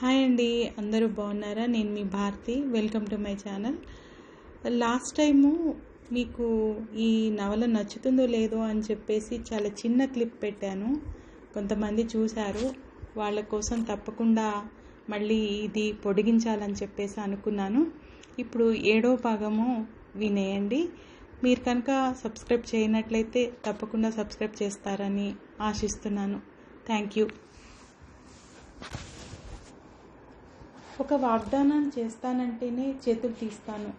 Hi అండి అందరూ బాగున్నారా? నేను మీ Bharathi. Welcome to my channel last time మీకు ఈ నవల నచ్చుతుందో లేదో అని చెప్పేసి చాలా చిన్న క్లిప్ పెట్టాను. కొంతమంది చూశారు. వాళ్ళ కోసం తప్పకుండా మళ్ళీ ఇది పొడిగించాలని చెప్పేసి అనుకున్నాను. ఇప్పుడు ఏడో భాగము వినేయండి. మీరు కనుక సబ్స్క్రైబ్ చేయనట్లయితే తప్పకుండా సబ్స్క్రైబ్ చేస్తారని ఆశిస్తున్నాను. థ్యాంక్ యూ ఒక వాగ్దానం చేస్తానంటేనే చేతులు తీస్తాను.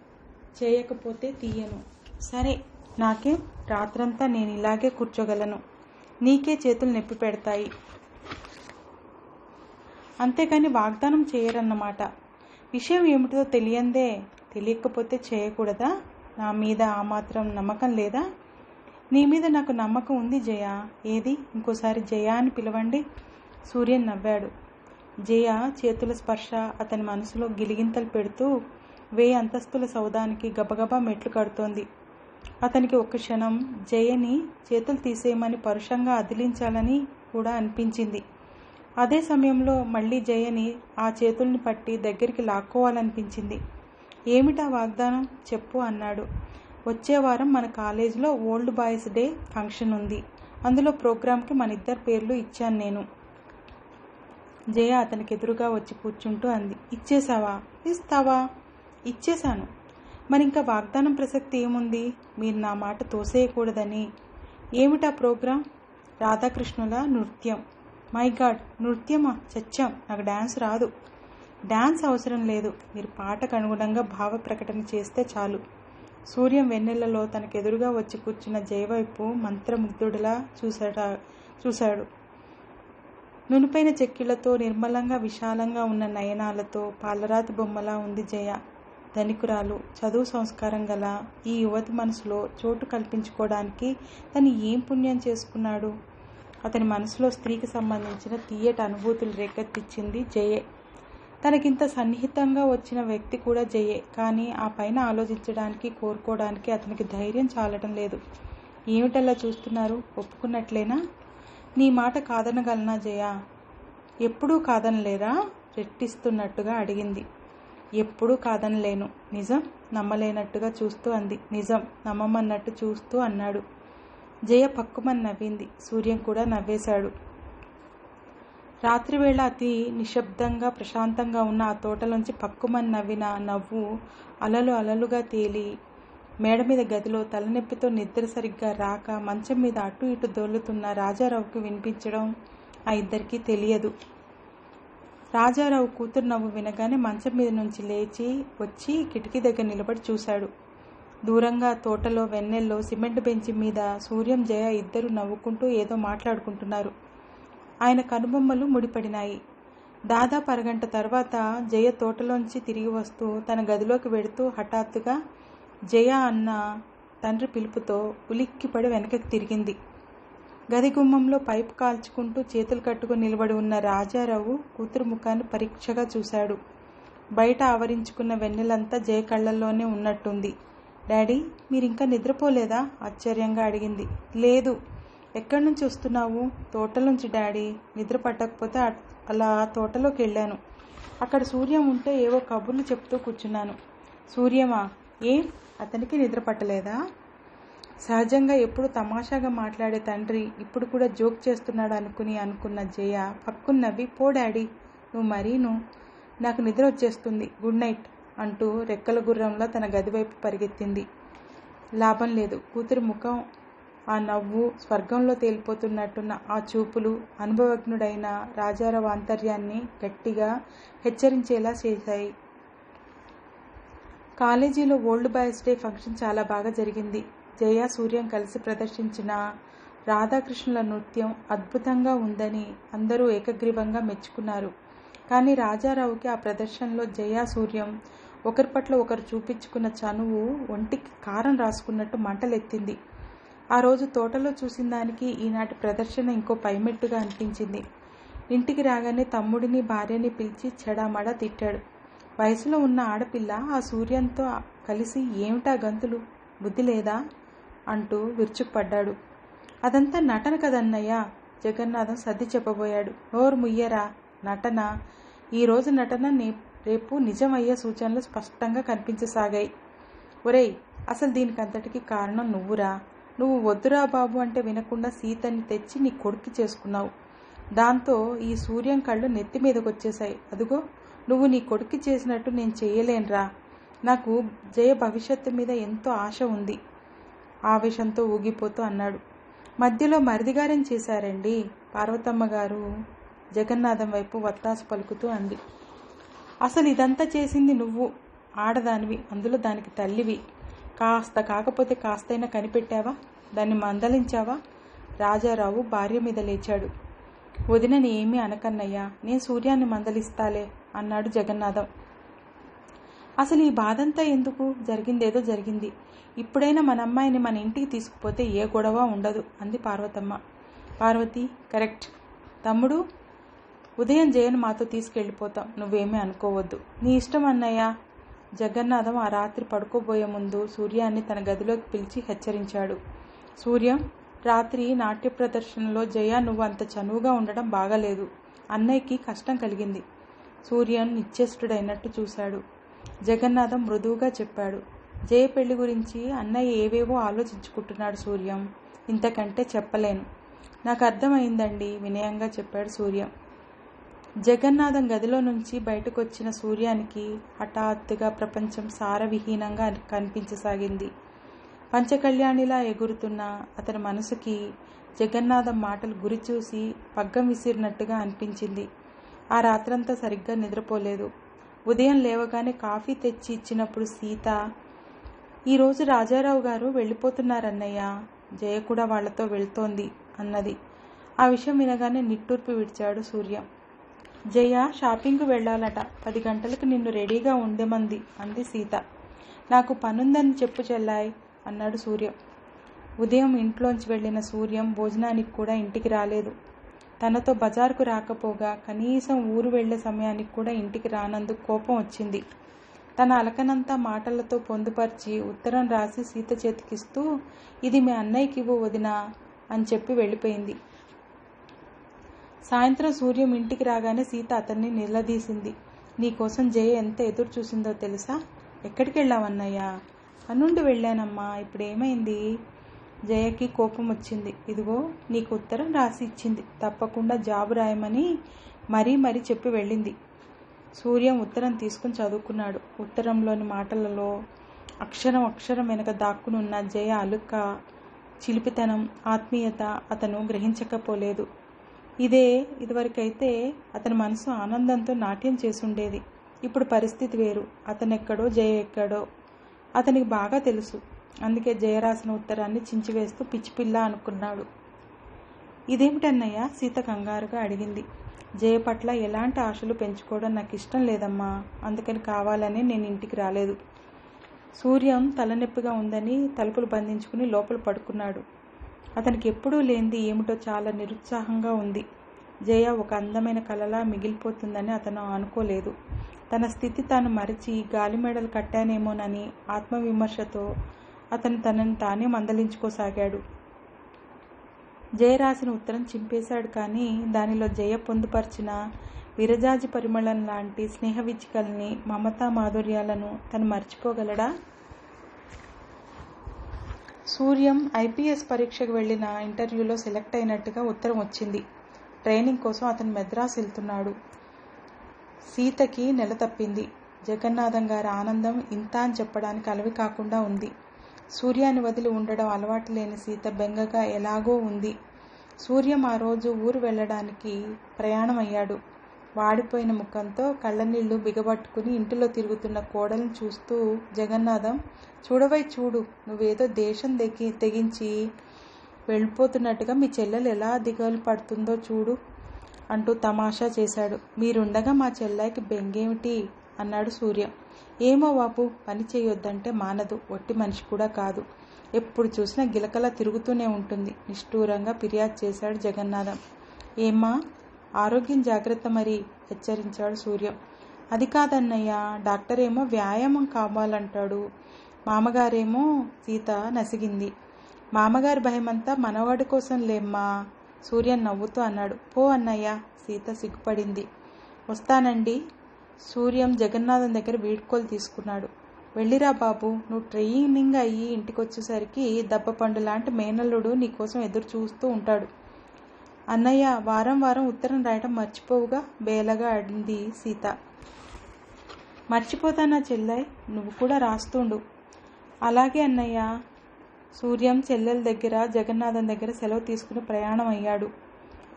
చేయకపోతే తీయను. సరే నాకే రాత్రంతా నేను ఇలాగే కూర్చోగలను. నీకే చేతులు నొప్పి పెడతాయి. అంతేకాని వాగ్దానం చేయరన్నమాట. విషయం ఏమిటో తెలియందే. తెలియకపోతే చేయకూడదా? నా మీద ఆ మాత్రం నమ్మకం లేదా? నీ మీద నాకు నమ్మకం ఉంది జయ. ఏది? ఇంకోసారి జయ అని పిలవండి. సూర్యన్ నవ్వాడు. జయ చేతుల స్పర్శ అతని మనసులో గిలిగింతలు పెడుతూ వేయి అంతస్తుల సౌదానికి గబగబా మెట్లు కడుతోంది. అతనికి ఒక్క క్షణం జయని చేతులు తీసేయమని పరుషంగా అదిలించాలని కూడా అనిపించింది. అదే సమయంలో మళ్ళీ జయని ఆ చేతుల్ని పట్టి దగ్గరికి లాక్కోవాలనిపించింది. ఏమిటా వాగ్దానం? చెప్పు అన్నాడు. వచ్చే వారం మన కాలేజీలో ఓల్డ్ బాయ్స్ డే ఫంక్షన్ ఉంది. అందులో ప్రోగ్రామ్కి మన ఇద్దరు పేర్లు ఇచ్చాను నేను. జయ అతనికి ఎదురుగా వచ్చి కూర్చుంటూ అంది. ఇచ్చేసావా ఇస్తావా? ఇచ్చేశాను. మరి ఇంకా వాగ్దానం ప్రసక్తి ఏముంది? మీరు నా మాట తోసేయకూడదని. ఏమిటా ప్రోగ్రాం? రాధాకృష్ణుల నృత్యం. మై గాడ్ నృత్యమా? చచ్చాం. నాకు డ్యాన్స్ రాదు. డ్యాన్స్ అవసరం లేదు. మీరు పాటకు అనుగుణంగా భావ ప్రకటన చేస్తే చాలు. సూర్యం వెన్నెలలో తనకెదురుగా వచ్చి కూర్చున్న జయవైపు మంత్రముగ్ధుడిలా చూసాడా చూశాడు. నునుపైన చెక్కిళ్ళతో నిర్మలంగా విశాలంగా ఉన్న నయనాలతో పాలరాతి బొమ్మలా ఉంది జయ. ధనికురాలు చదువు సంస్కారం గల ఈ యువతి మనసులో చోటు కల్పించుకోవడానికి తను ఏం పుణ్యం చేసుకున్నాడు? అతని మనసులో స్త్రీకి సంబంధించిన తీయటి అనుభూతులు రేకెత్తిచ్చింది జయే. తనకింత సన్నిహితంగా వచ్చిన వ్యక్తి కూడా జయే కానీ ఆ పైన ఆలోచించడానికి కోరుకోవడానికి అతనికి ధైర్యం చాలటం లేదు. ఏమిటలా చూస్తున్నారు? ఒప్పుకున్నట్లేనా? నీ మాట కాదనగలనా జయ? ఎప్పుడూ కాదనలేరా రెట్టిస్తున్నట్టుగా అడిగింది. ఎప్పుడూ కాదనలేను. నిజం నమ్మలేనట్టుగా చూస్తూ అంది. నిజం నమ్మమన్నట్టు చూస్తూ అన్నాడు. జయ పక్కుమని నవ్వింది. సూర్యం కూడా నవ్వేశాడు. రాత్రివేళ అతి నిశ్శబ్దంగా ప్రశాంతంగా ఉన్న ఆ తోటలోంచి పక్కుమని నవ్విన నవ్వు అలలు అలలుగా తేలి మేడ మీద గదిలో తలనొప్పితో నిద్ర సరిగ్గా రాక మంచం మీద అటు ఇటు దొర్లుతున్న రాజారావుకి వినిపించడం ఆ ఇద్దరికీ తెలియదు. రాజారావు కూతురు నవ్వు వినగానే మంచం మీద నుంచి లేచి వచ్చి కిటికీ దగ్గర నిలబడి చూశాడు. దూరంగా తోటలో వెన్నెల్లో సిమెంట్ బెంచి మీద సూర్యం జయ ఇద్దరు నవ్వుకుంటూ ఏదో మాట్లాడుకుంటున్నారు. ఆయన కనుబొమ్మలు ముడిపడినాయి. దాదాపు అరగంట తర్వాత జయ తోటలోంచి తిరిగి వస్తూ తన గదిలోకి వెడుతూ హఠాత్తుగా జయ అన్న తండ్రి పిలుపుతో ఉలిక్కిపడి వెనకకి తిరిగింది. గది గుమ్మంలో పైపు కాల్చుకుంటూ చేతులు కట్టుకుని నిలబడి ఉన్న రాజారావు కూతురు ముఖాన్ని పరీక్షగా చూశాడు. బయట ఆవరించుకున్న వెన్నెలంతా జయ కళ్ళల్లోనే ఉన్నట్టుంది. డాడీ మీరు ఇంకా నిద్రపోలేదా? ఆశ్చర్యంగా అడిగింది. లేదు. ఎక్కడి నుంచి వస్తున్నావు? తోటలోంచి డాడీ. నిద్ర పట్టకపోతే అలా తోటలోకి వెళ్ళాను. అక్కడ సూర్యం ఉంటే ఏవో కబుర్లు చెప్తూ కూర్చున్నాను. సూర్యమా? ఏం? అతనికి నిద్ర పట్టలేదా? సహజంగా ఎప్పుడు తమాషాగా మాట్లాడే తండ్రి ఇప్పుడు కూడా జోక్ చేస్తున్నాడు అనుకుని అనుకున్న జయ పక్కున్నవి నవ్వి పో డాడీ నువ్వు మరీను. నాకు నిద్ర వచ్చేస్తుంది. గుడ్ నైట్ అంటూ రెక్కల గుర్రంలో తన గదివైపు పరిగెత్తింది. లాభం లేదు. కూతురి ముఖం ఆ నవ్వు స్వర్గంలో తేలిపోతున్నట్టున్న ఆ చూపులు అనుభవజ్ఞుడైన రాజారావు ఆంతర్యాన్ని గట్టిగా హెచ్చరించేలా చేశాయి. కాలేజీలో ఓల్డ్ బాయ్స్ డే ఫంక్షన్ చాలా బాగా జరిగింది. జయ సూర్యం కలిసి ప్రదర్శించిన రాధాకృష్ణుల నృత్యం అద్భుతంగా ఉందని అందరూ ఏకగ్రీవంగా మెచ్చుకున్నారు. కానీ రాజారావుకి ఆ ప్రదర్శనలో జయ సూర్యం ఒకరి పట్ల ఒకరు చూపించుకున్న చనువు ఒంటికి కారం రాసుకున్నట్టు మంటలెత్తింది. ఆ రోజు తోటలో చూసిన దానికి ఈనాటి ప్రదర్శన ఇంకో పైమెట్టుగా అనిపించింది. ఇంటికి రాగానే తమ్ముడిని భార్యని పిలిచి చెడామడా తిట్టాడు. వయసులో ఉన్న ఆడపిల్ల ఆ సూర్యంతో కలిసి ఏమిటా గంతులు? బుద్ధి లేదా అంటూ విరుచుకుపడ్డాడు. అదంతా నటన కదన్నయ్య! జగన్నాథం సర్ది చెప్పబోయాడు. నోరు ముయ్యరా! నటన? ఈరోజు నటన నే రేపు నిజమయ్యే సూచనలు స్పష్టంగా కనిపించసాగాయి. ఒరేయ్ అసలు దీనికంతటికి కారణం నువ్వురా? నువ్వు వద్దురా బాబు అంటే వినకుండా సీతని తెచ్చి నీ కొడుకు చేసుకున్నావు. దాంతో ఈ సూర్యం కళ్ళు నెత్తి మీదకి వచ్చేసాయి అదుగో నువ్వు నీ కొడుకు చేసినట్టు నేను చేయలేనురా. నాకు జయ భవిష్యత్తు మీద ఎంతో ఆశ ఉంది. ఆవేశంతో ఊగిపోతూ అన్నాడు. మధ్యలో మరిదిగారేం చేశారండి? పార్వతమ్మ గారు జగన్నాథం వైపు వత్తాసు పలుకుతూ అంది. అసలు ఇదంతా చేసింది నువ్వు. ఆడదానివి అందులో దానికి తల్లివి. కాస్త కాకపోతే కాస్తైనా కనిపెట్టావా? దాన్ని మందలించావా? రాజారావు భార్య మీద లేచాడు. వదినని ఏమీ అనకన్నయ్యా. నేను సూర్యాన్ని మందలిస్తాలే. అన్నాడు జగన్నాథం. అసలు ఈ బాధంతా ఎందుకు? జరిగిందేదో జరిగింది. ఇప్పుడైనా మన అమ్మాయిని మన ఇంటికి తీసుకుపోతే ఏ గొడవ ఉండదు అంది పార్వతమ్మ. పార్వతి కరెక్ట్. తమ్ముడు ఉదయం జయను మాతో తీసుకెళ్ళిపోతాం. నువ్వేమీ అనుకోవద్దు. నీ ఇష్టం అన్నయ్య. జగన్నాథం ఆ రాత్రి పడుకోబోయే ముందు సూర్యాన్ని తన గదిలోకి పిలిచి హెచ్చరించాడు. సూర్యం రాత్రి నాట్య ప్రదర్శనలో జయ నువ్వు అంత చనువుగా ఉండడం బాగాలేదు. అన్నయ్యకి కష్టం కలిగింది. సూర్యన్ నిశ్చేష్టుడైనట్టు చూశాడు. జగన్నాథం మృదువుగా చెప్పాడు జయ పెళ్ళి గురించి అన్నయ్య ఏవేవో ఆలోచించుకుంటున్నాడు సూర్యం ఇంతకంటే చెప్పలేను. నాకు అర్థమైందండి వినయంగా చెప్పాడు సూర్యం. జగన్నాథం గదిలో నుంచి బయటకు వచ్చిన సూర్యానికి హఠాత్తుగా ప్రపంచం సారవిహీనంగా కనిపించసాగింది. పంచకళ్యాణిలా ఎగురుతున్న అతని మనసుకి జగన్నాథం మాటలు గురి చూసి పగ్గం విసిరినట్టుగా అనిపించింది. ఆ రాత్రంతా సరిగ్గా నిద్రపోలేదు. ఉదయం లేవగానే కాఫీ తెచ్చి ఇచ్చినప్పుడు సీత ఈరోజు రాజారావు గారు వెళ్ళిపోతున్నారన్నయ్య జయ కూడా వాళ్ళతో వెళ్తోంది అన్నది. ఆ విషయం వినగానే నిట్టూర్పు విడిచాడు సూర్య. జయ షాపింగ్కు వెళ్ళాలట. పది గంటలకు నిన్ను రెడీగా ఉండేమంది అంది సీత. నాకు పనుందని చెప్పు చెల్లాయ్ అన్నాడు సూర్యం. ఉదయం ఇంట్లోంచి వెళ్ళిన సూర్యం భోజనానికి కూడా ఇంటికి రాలేదు. తనతో బజార్కు రాకపోగా కనీసం ఊరు వెళ్ళే సమయానికి కూడా ఇంటికి రానందుకు కోపం వచ్చింది. తన అలకనంతా మాటలతో పొందుపరిచి ఉత్తరం రాసి సీత చేతికిస్తూ ఇది మీ అన్నయ్యకి ఇవ్వు వదినా అని చెప్పి వెళ్ళిపోయింది. సాయంత్రం సూర్యం ఇంటికి రాగానే సీత అతన్ని నిలదీసింది. నీకోసం జయ ఎంత ఎదురు చూసిందో తెలుసా? ఎక్కడికి వెళ్ళావన్నయ్యా? పనుండి వెళ్ళానమ్మా ఇప్పుడు ఏమైంది జయకి కోపం వచ్చింది. ఇదిగో నీకు ఉత్తరం రాసి ఇచ్చింది తప్పకుండా జాబు రాయమని మరీ మరీ చెప్పి వెళ్ళింది. సూర్యం ఉత్తరం తీసుకుని చదువుకున్నాడు. ఉత్తరంలోని మాటలలో అక్షరం అక్షరం వెనక దాక్కునున్న జయ అలుక్క చిలిపితనం ఆత్మీయత అతను గ్రహించకపోలేదు. ఇదే ఇదివరకైతే అతని మనసు ఆనందంతో నాట్యం చేసుండేది. ఇప్పుడు పరిస్థితి వేరు. అతనెక్కడో జయ ఎక్కడో అతనికి బాగా తెలుసు. అందుకే జయ రాసిన ఉత్తరాన్ని చించివేస్తూ పిచ్చిపిల్ల అనుకున్నాడు. ఇదేమిటన్నయ్యా? సీత కంగారుగా అడిగింది. జయ పట్ల ఎలాంటి ఆశలు పెంచుకోవడం నాకు ఇష్టం లేదమ్మా. అందుకని కావాలని నేను ఇంటికి రాలేదు. సూర్యం తలనొప్పిగా ఉందని తలుపులు బంధించుకుని లోపల పడుకున్నాడు. అతనికి ఎప్పుడూ లేనిది ఏమిటో చాలా నిరుత్సాహంగా ఉంది. జయ ఒక అందమైన కలలా మిగిలిపోతుందని అతను అనుకోలేదు. తన స్థితి తాను మరిచి గాలి మెడలు కట్టానేమోనని ఆత్మవిమర్శతో అతను తనని తానే మందలించుకోసాగాడు. జయ రాసిన ఉత్తరం చింపేశాడు కానీ దానిలో జయ పొందుపరిచిన విరజాజి పరిమళం లాంటి స్నేహ విచికల్ని మమతా మాధుర్యాలను తను మర్చిపోగలడా? సూర్యం ఐపీఎస్ పరీక్షకు వెళ్ళిన ఇంటర్వ్యూలో సెలెక్ట్ అయినట్టుగా ఉత్తరం వచ్చింది. ట్రైనింగ్ కోసం అతను మెద్రాస్ వెళ్తున్నాడు. సీతకి నెల తప్పింది. జగన్నాథం గారి ఆనందం ఇంత అని చెప్పడానికి అలవి కాకుండా ఉంది. సూర్యాన్ని వదిలి ఉండడం అలవాటు లేని సీత బెంగగా ఎలాగో ఉంది. సూర్యం ఆ రోజు ఊరు వెళ్ళడానికి ప్రయాణం అయ్యాడు వాడిపోయిన ముఖంతో కళ్ళనీళ్ళు బిగబట్టుకుని ఇంటిలో తిరుగుతున్న కోడల్ని చూస్తూ జగన్నాథం చూడవై చూడు నువ్వేదో దేశం దెగి తెగించి వెళ్ళిపోతున్నట్టుగా మీ చెల్లెలు ఎలా దిగలు పడుతుందో చూడు అంటూ తమాషా చేశాడు. మీరుండగా మా చెల్లాయికి బెంగేమిటి? అన్నాడు సూర్య. ఏమో బాపు పని చేయొద్దంటే మానదు ఒట్టి మనిషి కూడా కాదు. ఎప్పుడు చూసినా గిలకలా తిరుగుతూనే ఉంటుంది. నిష్ఠూరంగా ఫిర్యాదు చేశాడు జగన్నాథం. ఏమ్మా? ఆరోగ్యం జాగ్రత్త మరి హెచ్చరించాడు సూర్యం. అది కాదన్నయ్య డాక్టర్ ఏమో వ్యాయామం కావాలంటాడు. మామగారేమో సీత నసిగింది. మామగారి భయమంతా మనవాడి కోసం లేమ్మా సూర్యన్ నవ్వుతూ అన్నాడు. పో అన్నయ్య సీత సిగ్గుపడింది. వస్తానండి. సూర్యం జగన్నాథం దగ్గర వీడ్కోలు తీసుకున్నాడు. వెళ్ళిరా బాబు నువ్వు ట్రైనింగ్ అయ్యి ఇంటికి వచ్చేసరికి దెబ్బపండు లాంటి మేనల్లుడు నీకోసం ఎదురు చూస్తూ ఉంటాడు. అన్నయ్య వారం వారం ఉత్తరం రాయటం మర్చిపోవుగా? బేలగా అడింది సీత. మర్చిపోతానా చెల్లై నువ్వు కూడా రాస్తుండు. అలాగే అన్నయ్య. సూర్యం చెల్లెల దగ్గర జగన్నాథం దగ్గర సెలవు తీసుకుని ప్రయాణం అయ్యాడు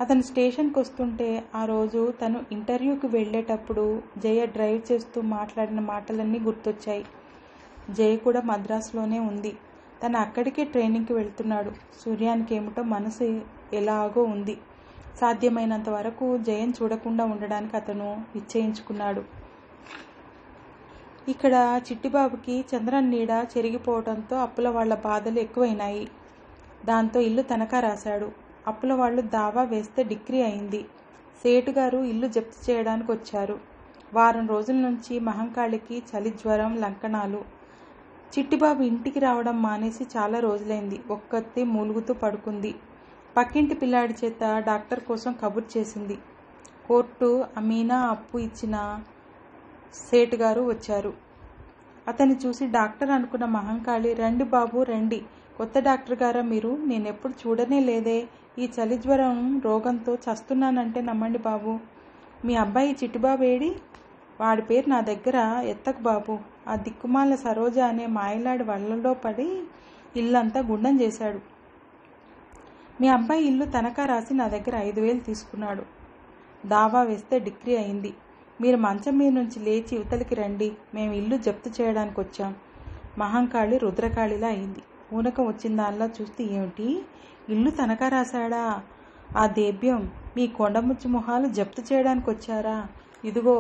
అతను స్టేషన్కి వస్తుంటే ఆ రోజు తను ఇంటర్వ్యూకి వెళ్ళేటప్పుడు జయ డ్రైవ్ చేస్తూ మాట్లాడిన మాటలన్నీ గుర్తొచ్చాయి. జయ కూడా మద్రాసులోనే ఉంది. తను అక్కడికే ట్రైనింగ్కి వెళ్తున్నాడు. సూర్యానికి ఏమిటో మనసు ఎలాగో ఉంది. సాధ్యమైనంత వరకు జయన్ చూడకుండా ఉండడానికి అతను నిశ్చయించుకున్నాడు. ఇక్కడ చిట్టిబాబుకి చంద్రన్ నీడ చెరిగిపోవడంతో అప్పుల వాళ్ళ బాధలు ఎక్కువైనాయి. దాంతో ఇల్లు తనఖా రాశాడు. అప్పుల వాళ్ళు దావా వేస్తే డిగ్రీ అయింది. సేటు గారు ఇల్లు జప్తు చేయడానికి వచ్చారు వారం రోజుల నుంచి మహంకాళికి చలి జ్వరం లంకణాలు. చిట్టిబాబు ఇంటికి రావడం మానేసి చాలా రోజులైంది. ఒక్కతే మూలుగుతూ పడుకుంది. పక్కింటి పిల్లాడి చేత డాక్టర్ కోసం కబుర్ చేసింది. కోర్టు అమీనా అప్పు ఇచ్చిన సేటు గారు వచ్చారు. అతన్ని చూసి డాక్టర్ అనుకున్న మహంకాళి రండి బాబు రండి. కొత్త డాక్టర్ గారా మీరు? నేనెప్పుడు చూడనే లేదే. ఈ చలి జ్వరం రోగంతో చస్తున్నానంటే నమ్మండి బాబు. మీ అబ్బాయి చిట్టిబాబు ఏడి వాడి పేరు నా దగ్గర ఎత్తకు బాబు. ఆ దిక్కుమాల సరోజ అనే మాయలాడి వల్లలో పడి ఇల్లంతా గుండం చేశాడు. మీ అబ్బాయి ఇల్లు తనఖా రాసి నా దగ్గర ఐదు వేలు తీసుకున్నాడు. దావా వేస్తే డిగ్రీ అయింది. మీరు మంచం మీద నుంచి లేచి యువతలకి రండి. మేము ఇల్లు జప్తు చేయడానికి వచ్చాం. మహంకాళి రుద్రకాళిలా అయింది. ఊనకం వచ్చిన దానిలా చూస్తే ఏమిటి? ఇల్లు తనఖా రాశాడా? ఆ దేభ్యం మీ కొండముచ్చి మొహాలు జప్తు చేయడానికి వచ్చారా ఇదిగో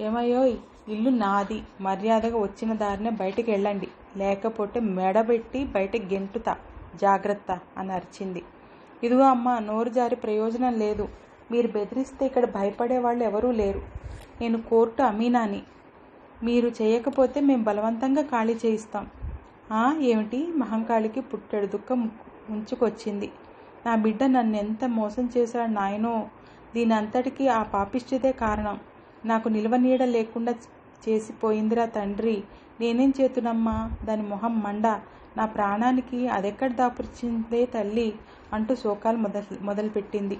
ఏమయ్యోయ్ ఇల్లు నాది. మర్యాదగా వచ్చిన దారినే బయటికి వెళ్ళండి లేకపోతే మెడబెట్టి బయట గెంటుతా. జాగ్రత్త అని అరిచింది. ఇదిగో అమ్మ నోరు జారి ప్రయోజనం లేదు. మీరు బెదిరిస్తే ఇక్కడ భయపడే వాళ్ళు ఎవరూ లేరు. నేను కోర్టు అమీనాని. మీరు చేయకపోతే మేము బలవంతంగా ఖాళీ చేయిస్తాం. ఏమిటి? మహంకాళికి పుట్టెడు దుఃఖం ఉంచుకొచ్చింది నా బిడ్డ నన్ను ఎంత మోసం చేశాడు నాయనో దీని అంతటికీ ఆ పాపిష్టిదే కారణం. నాకు నిల్వ నీడ లేకుండా చేసిపోయిందిరా తండ్రి. నేనేం చేతునమ్మా? దాని మొహం మండ. నా ప్రాణానికి అదెక్కడ దాపురిచిందే తల్లి అంటూ శోకాలు మొదలు మొదలుపెట్టింది.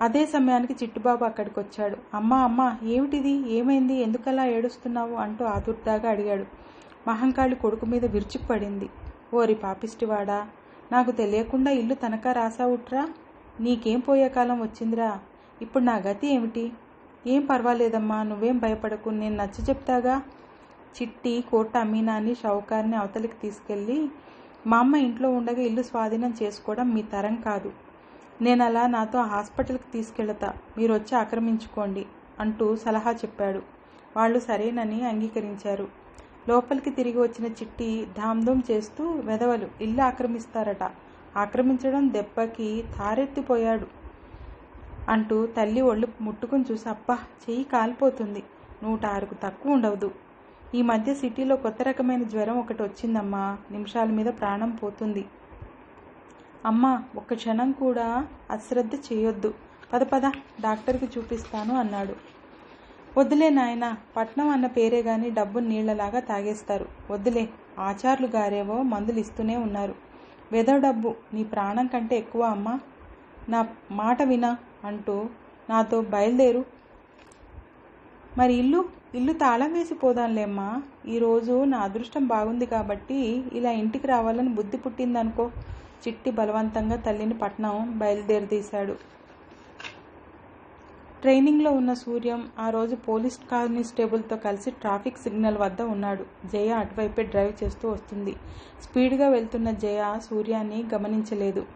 అదే సమయానికి చిట్టుబాబు అక్కడికి వచ్చాడు అమ్మా అమ్మ ఏమిటిది? ఏమైంది? ఎందుకలా ఏడుస్తున్నావు? అంటూ ఆతుర్దాగా అడిగాడు. మహంకాళి కొడుకు మీద విరుచుకుపడింది. ఓరి పాపిష్టివాడా నాకు తెలియకుండా ఇల్లు తనఖా రాసావుట్రా నీకేం పోయే కాలం వచ్చిందిరా? ఇప్పుడు నా గతి ఏమిటి? ఏం పర్వాలేదమ్మా నువ్వేం భయపడకు నేను నచ్చ చెప్తాగా? చిట్టి కోట అమీనాని షౌకార్ని అవతలికి తీసుకెళ్ళి మా అమ్మ ఇంట్లో ఉండగా ఇల్లు స్వాధీనం చేసుకోవడం మీ తరం కాదు. నేను అలా నాతో హాస్పిటల్కి తీసుకెళ్తా మీరు వచ్చి ఆక్రమించుకోండి అంటూ సలహా చెప్పాడు. వాళ్ళు సరేనని అంగీకరించారు. లోపలికి తిరిగి వచ్చిన చిట్టి ధామ్ధూమ్ చేస్తూ వెధవలు ఇల్లు ఆక్రమిస్తారట. ఆక్రమించడం దెబ్బకి తారెత్తిపోయాడు అంటూ తల్లి ఒళ్ళు ముట్టుకుని చూసి అబ్బా చెయ్యి కాలిపోతుంది. నూట ఆరుకు తక్కువ ఉండవదు. ఈ మధ్య సిటీలో కొత్త రకమైన జ్వరం ఒకటి వచ్చిందమ్మా. నిమిషాల మీద ప్రాణం పోతుంది. అమ్మా ఒక్క క్షణం కూడా అశ్రద్ధ చేయొద్దు. పద పద డాక్టర్కి చూపిస్తాను అన్నాడు. వద్దులే నాయన పట్నం అన్న పేరే గాని డబ్బు నీళ్ళలాగా తాగేస్తారు. వద్దులే ఆచార్లు గారేవో మందులు ఇస్తూనే ఉన్నారు. వెదవ డబ్బు నీ ప్రాణం కంటే ఎక్కువ అమ్మా. నా మాట వినా అంటూ నాతో బయలుదేరు. మరి ఇల్లు ఇల్లు తాళం వేసి పోదాంలేమ్మా ఈరోజు నా అదృష్టం బాగుంది కాబట్టి ఇలా ఇంటికి రావాలని బుద్ధి పుట్టిందనుకో చిట్టి బలవంతంగా తల్లిని పట్నం బయలుదేరదీశాడు ట్రైనింగ్లో ఉన్న సూర్యం ఆ రోజు పోలీస్ కానిస్టేబుల్తో కలిసి ట్రాఫిక్ సిగ్నల్ వద్ద ఉన్నాడు. జయ అటువైపే డ్రైవ్ చేస్తూ వస్తుంది. స్పీడ్గా వెళ్తున్న జయ సూర్యాన్ని గమనించలేదు.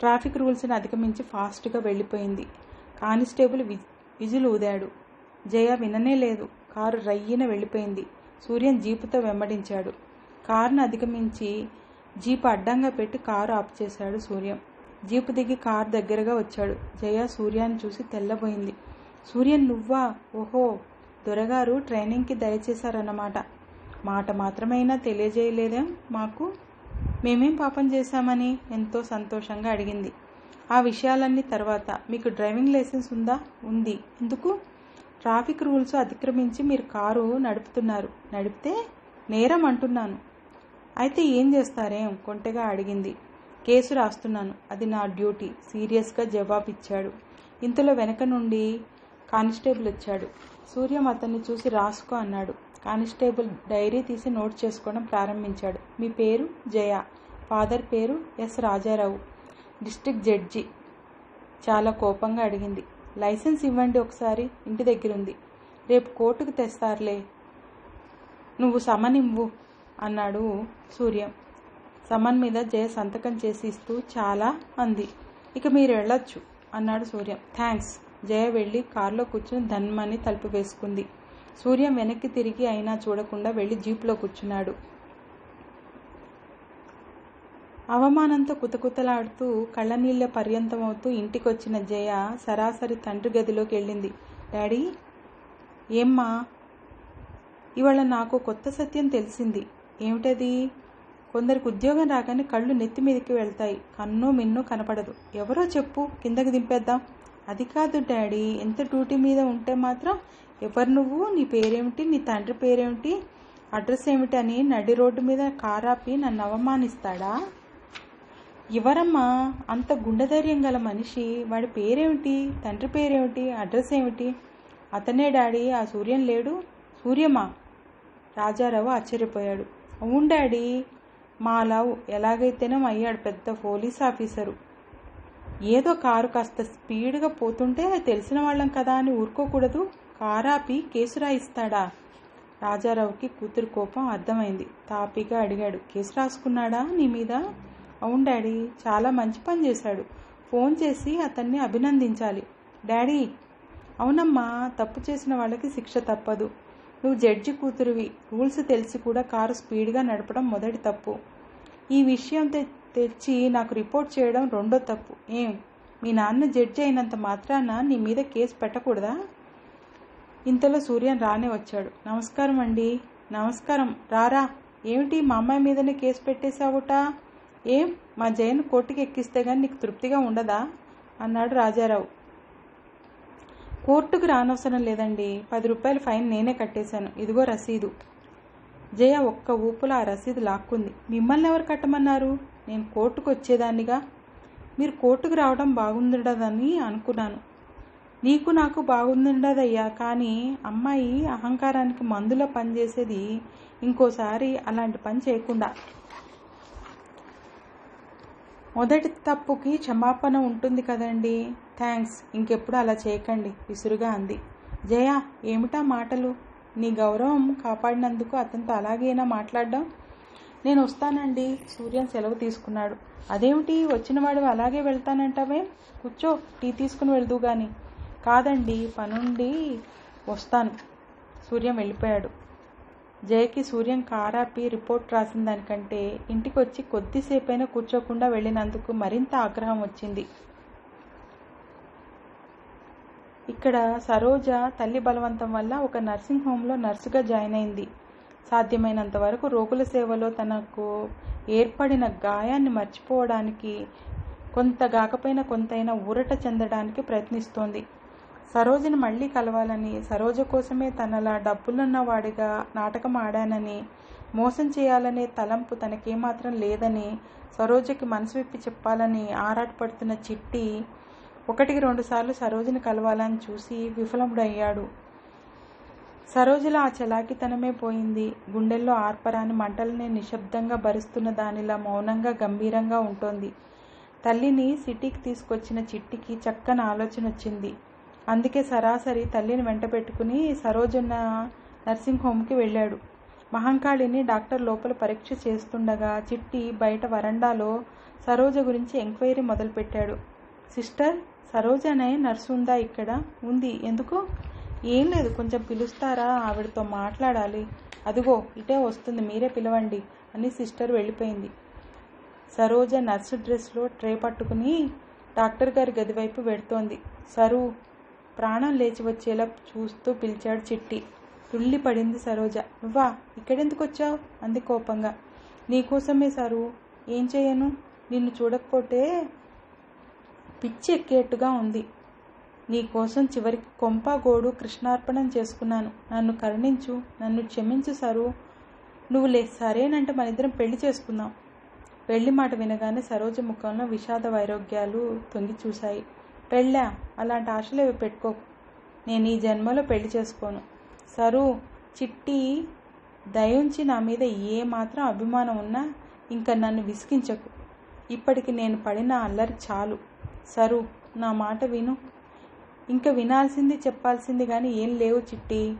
ట్రాఫిక్ రూల్స్ని అధిగమించి ఫాస్ట్గా వెళ్ళిపోయింది. కానిస్టేబుల్ విజ్ విజులు ఊదాడు. జయ విననే లేదు. కారు రయ్యిన వెళ్ళిపోయింది. సూర్యన్ జీపుతో వెంబడించాడు. కారును అధిగమించి జీపు అడ్డంగా పెట్టి కారు ఆపు చేశాడు సూర్యం. జీపు దిగి కారు దగ్గరగా వచ్చాడు. జయ సూర్యాన్ని చూసి తెల్లబోయింది. సూర్యన్ నువ్వా? ఓహో! దొరగారు ట్రైనింగ్కి దయచేశారన్నమాట. మాట మాత్రమైనా తెలియజేయలేదేం మాకు? మేమేం పాపం చేశామని? ఎంతో సంతోషంగా అడిగింది. ఆ విషయాలన్నీ తర్వాత. మీకు డ్రైవింగ్ లైసెన్స్ ఉందా? ఉంది. ఎందుకు? ట్రాఫిక్ రూల్స్ అతిక్రమించి మీరు కారు నడుపుతున్నారు. నడిపితే నేరం అంటున్నాను. అయితే ఏం చేస్తారేం? కొంటెగా అడిగింది. కేసు రాస్తున్నాను. అది నా డ్యూటీ. సీరియస్గా జవాబిచ్చాడు. ఇంతలో వెనక నుండి కానిస్టేబుల్ వచ్చాడు. సూర్యం అతన్ని చూసి రాసుకో అన్నాడు. కానిస్టేబుల్ డైరీ తీసి నోట్ చేసుకోవడం ప్రారంభించాడు. మీ పేరు? జయ. ఫాదర్ పేరు? ఎస్ రాజారావు. District judge. చాలా కోపంగా అడిగింది. లైసెన్స్ ఇవ్వండి ఒకసారి. ఇంటి దగ్గరుంది. రేపు కోర్టుకు తెస్తారులే. నువ్వు సమనివ్వు అన్నాడు సూర్యం. సమన్ మీద జయ సంతకం చేసి ఇస్తూ చాలా అంది. ఇక మీరు వెళ్ళొచ్చు అన్నాడు సూర్యం. థ్యాంక్స్. జయ వెళ్ళి కారులో కూర్చుని ధన్మని తలుపు వేసుకుంది. సూర్యం వెనక్కి తిరిగి అయినా చూడకుండా వెళ్ళి జీప్లో కూర్చున్నాడు. అవమానంతో కుతకుతలాడుతూ కళ్ళనీళ్ళ పర్యంతమవుతూ ఇంటికొచ్చిన జయ సరాసరి తండ్రి గదిలోకి వెళ్ళింది. డాడీ ఏమ్మా? ఇవాళ నాకు కొత్త సత్యం తెలిసింది. ఏమిటది? కొందరికి ఉద్యోగం రాగానే కళ్ళు నెత్తి మీదకి వెళ్తాయి. కన్ను మిన్ను కనపడదు. ఎవరో చెప్పు కిందకి దింపేద్దాం. అది కాదు డాడీ ఎంత డ్యూటీ మీద ఉంటే మాత్రం ఎవరు నువ్వు? నీ పేరేమిటి? నీ తండ్రి పేరేమిటి? అడ్రస్ ఏమిటి అని నడి రోడ్డు మీద కారాపి నన్ను అవమానిస్తాడా? ఎవరమ్మా అంత గుండెధైర్యం గల మనిషి. వాడి పేరేమిటి? తండ్రి పేరేమిటి? అడ్రస్ ఏమిటి? అతనే డాడీ ఆ సూర్యం లేడు. సూర్యమా? రాజారావు ఆశ్చర్యపోయాడు. అవును డాడీ మా లావు ఎలాగైతేనే అయ్యాడు పెద్ద పోలీస్ ఆఫీసరు. ఏదో కారు కాస్త స్పీడ్గా పోతుంటే తెలిసిన వాళ్ళం కదా అని ఊరుకోకూడదు. కారాపి కేసు రాయిస్తాడా? రాజారావుకి కూతురు కోపం అర్థమైంది. తాపిగా అడిగాడు. కేసు రాసుకున్నాడా నీ మీద? అవును డాడీ చాలా మంచి పని చేశాడు. ఫోన్ చేసి అతన్ని అభినందించాలి. డాడీ అవునమ్మా తప్పు చేసిన వాళ్ళకి శిక్ష తప్పదు. నువ్వు జడ్జి కూతురువి. రూల్స్ తెలిసి కూడా కారు స్పీడ్గా నడపడం మొదటి తప్పు. ఈ విషయం తె తెచ్చి నాకు రిపోర్ట్ చేయడం రెండో తప్పు. ఏం? మీ నాన్న జడ్జి అయినంత మాత్రాన నీ మీద కేసు పెట్టకూడదా? ఇంతలో సూర్యన్ రానే వచ్చాడు. నమస్కారం అండి. నమస్కారం. రారా. ఏమిటి మా అమ్మాయి మీదనే కేసు పెట్టేశావుట? ఏం? మా జయన్ కోర్టుకి ఎక్కిస్తే కానీ నీకు తృప్తిగా ఉండదా? అన్నాడు రాజారావు. కోర్టుకు రానవసరం లేదండి. పది రూపాయల ఫైన్ నేనే కట్టేశాను. ఇదిగో రసీదు. జయ ఒక్క ఊపులో ఆ రసీదు లాక్కుంది. మిమ్మల్ని ఎవరు కట్టమన్నారు? నేను కోర్టుకు వచ్చేదాన్నిగా? మీరు కోర్టుకు రావడం బాగుండదని అనుకున్నాను. నీకు నాకు బాగుండదయ్యా కానీ అమ్మాయి అహంకారానికి మందులో పనిచేసేది ఇంకోసారి అలాంటి పని చేయకుండా. మొదటి తప్పుకి క్షమాపణ ఉంటుంది కదండి. థ్యాంక్స్ ఇంకెప్పుడు అలా చేయకండి విసురుగా అంది. జయ ఏమిటా మాటలు? నీ గౌరవం కాపాడినందుకు అతనితో అలాగేనా మాట్లాడడం? నేను వస్తానండి సూర్యన్ సెలవు తీసుకున్నాడు. అదేమిటి వచ్చినవాడు అలాగే వెళ్తానంటావే? కూర్చో టీ తీసుకుని వెళ్దు గాని. కాదండి పనుండి వస్తాను. సూర్యం వెళ్ళిపోయాడు. జయకి సూర్యం కారాపి రిపోర్ట్ రాసిన దానికంటే ఇంటికి వచ్చి కొద్దిసేపైనా కూర్చోకుండా వెళ్ళినందుకు మరింత ఆగ్రహం వచ్చింది. ఇక్కడ సరోజ తల్లి బలవంతం వల్ల ఒక నర్సింగ్ హోమ్లో నర్సుగా జాయిన్ అయింది. సాధ్యమైనంత వరకు రోగుల సేవలో తనకు ఏర్పడిన గాయాన్ని మర్చిపోవడానికి కొంత గాకపోయినా కొంతైనా ఊరట చెందడానికి ప్రయత్నిస్తోంది. సరోజని మళ్ళీ కలవాలని సరోజ కోసమే తనలా డబ్బులున్న వాడిగా నాటకం ఆడానని మోసం చేయాలనే తలంపు తనకేమాత్రం లేదని సరోజకి మనసు విప్పి చెప్పాలని ఆరాటపడుతున్న చిట్టి ఒకటికి రెండుసార్లు సరోజిని కలవాలని చూసి విఫలముడయ్యాడు. సరోజుల ఆ చలాకితనమే పోయింది. గుండెల్లో ఆర్పరాని మంటల్ని నిశ్శబ్దంగా భరిస్తున్న దానిలా మౌనంగా గంభీరంగా ఉంటోంది. తల్లిని సిటీకి తీసుకొచ్చిన చిట్టికి చక్కని ఆలోచన వచ్చింది. అందుకే సరాసరి తల్లిని వెంట పెట్టుకుని సరోజున్న నర్సింగ్ హోమ్కి వెళ్ళాడు. మహంకాళిని డాక్టర్ లోపల పరీక్ష చేస్తుండగా చిట్టి బయట వరండాలో సరోజ గురించి ఎంక్వైరీ మొదలుపెట్టాడు. సిస్టర్ సరోజ అనే నర్సు ఉందా ఇక్కడ? ఉంది. ఎందుకు? ఏం లేదు. కొంచెం పిలుస్తారా? ఆవిడతో మాట్లాడాలి. అదిగో ఇటే వస్తుంది. మీరే పిలవండి అని సిస్టర్ వెళ్ళిపోయింది. సరోజ నర్సు డ్రెస్లో ట్రే పట్టుకుని డాక్టర్ గారి గది వైపు పెడుతోంది సరు ప్రాణం లేచి వచ్చేలా చూస్తూ పిలిచాడు చిట్టి. తుళ్ళి పడింది సరోజ. నువ్వా? ఇక్కడెందుకు వచ్చావు? అంది కోపంగా. నీకోసమే సరు. ఏం చేయను? నిన్ను చూడకపోతే పిచ్చి ఎక్కేట్టుగా ఉంది నీకోసం చివరికి కొంప గోడు కృష్ణార్పణం చేసుకున్నాను. నన్ను కరుణించు నన్ను క్షమించు సరు. నువ్వు లే సరేనంటే మన ఇద్దరం పెళ్ళి చేసుకుందాం. పెళ్ళి మాట వినగానే సరోజ ముఖంలో విషాద వైరోగ్యాలు తొంగి చూశాయి. పెళ్ళా? అలాంటి ఆశలేవి పెట్టుకో నేను ఈ జన్మలో పెళ్ళి చేసుకోను. సరు చిట్టి దయుంచి నా మీద ఏ మాత్రం అభిమానం ఉన్నా ఇంకా నన్ను విసిగించకు. ఇప్పటికి నేను పడిన అల్లరి చాలు. సరు నా మాట విను. ఇంకా వినాల్సింది చెప్పాల్సింది కానీ ఏం లేవు చిట్టి.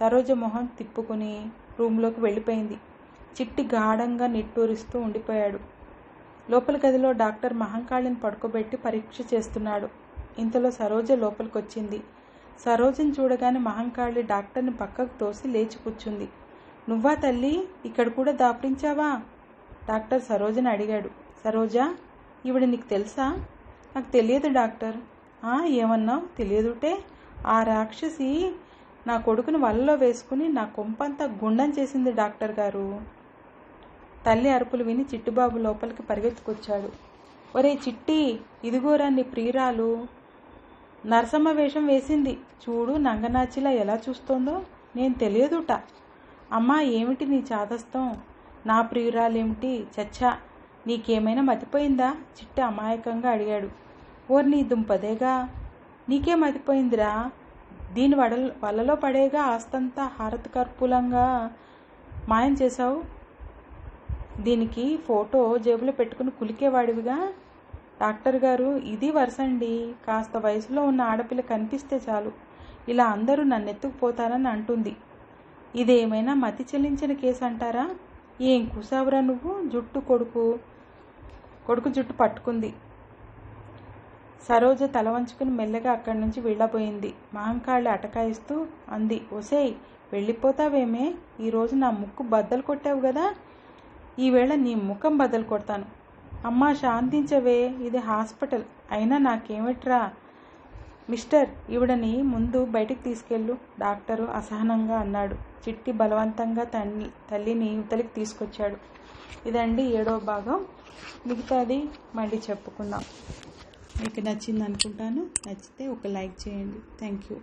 సరోజ మొహం తిప్పుకుని రూమ్లోకి వెళ్ళిపోయింది. చిట్టి గాఢంగా నిట్టూరిస్తూ ఉండిపోయాడు. లోపల గదిలో డాక్టర్ మహంకాళిని పడుకోబెట్టి పరీక్ష చేస్తున్నాడు. ఇంతలో సరోజ లోపలికొచ్చింది. సరోజని చూడగానే మహంకాళి డాక్టర్ని పక్కకు తోసి లేచి కూర్చుంది. నువ్వా తల్లి ఇక్కడ కూడా దాపురించావా? డాక్టర్ సరోజని అడిగాడు. సరోజా ఈవిడ నీకు తెలుసా? నాకు తెలియదు డాక్టర్. ఏమన్నావు తెలియదుటే. ఆ రాక్షసి నా కొడుకుని వలలో వేసుకుని నా కొంపంతా గుండం చేసింది డాక్టర్ గారు. తల్లి అరుపులు విని చిట్టుబాబు లోపలికి పరిగెత్తుకొచ్చాడు. ఒరే చిట్టి ఇదిగోరా నీ ప్రియురాలు. నరసమ్మ వేషం వేసింది. చూడు నంగనాచిలా ఎలా చూస్తోందో. నేను తెలియదుట. అమ్మా ఏమిటి నీ చాదస్తం? నా ప్రియురాలేమిటి? చచ్చా నీకేమైనా మతిపోయిందా? చిట్టి అమాయకంగా అడిగాడు. ఓర్ని దుంపదేగా? నీకే మతిపోయిందిరా దీని వడల వలలో పడేగా ఆస్తంతా హారతి కర్పూలంగా మాయం చేశావు? దీనికి ఫోటో జేబులో పెట్టుకుని కులికేవాడివిగా? డాక్టర్ గారు ఇది వరసండి. కాస్త వయసులో ఉన్న ఆడపిల్ల కనిపిస్తే చాలు. ఇలా అందరూ నన్ను ఎత్తుకుపోతారని అంటుంది. ఇదేమైనా మతి చెల్లించిన కేసు అంటారా ఏం కూసావురా నువ్వు? జుట్టు కొడుకు కొడుకు జుట్టు పట్టుకుంది. సరోజ తల వంచుకుని మెల్లగా అక్కడి నుంచి వెళ్ళబోయింది. మహంకాళ్ళు అటకాయిస్తూ అంది ఒసేయ్ వెళ్ళిపోతావేమే? ఈరోజు నా ముక్కు బద్దలు కొట్టావు కదా ఈవేళ నీ ముఖం బద్దలు కొడతాను. అమ్మా శాంతించవే ఇది హాస్పిటల్. అయినా నాకేమిట్రా? మిస్టర్ ఈవిడని ముందు బయటికి తీసుకెళ్ళు డాక్టరు అసహనంగా అన్నాడు. చిట్టి బలవంతంగా తల్లి తల్లిని ఇవతలికి తీసుకొచ్చాడు. ఇదండి ఏడో భాగం. మిగతాది మళ్ళీ చెప్పుకుందాం. మీకు నచ్చింది అనుకుంటాను నచ్చితే ఒక లైక్ చేయండి. Thank you.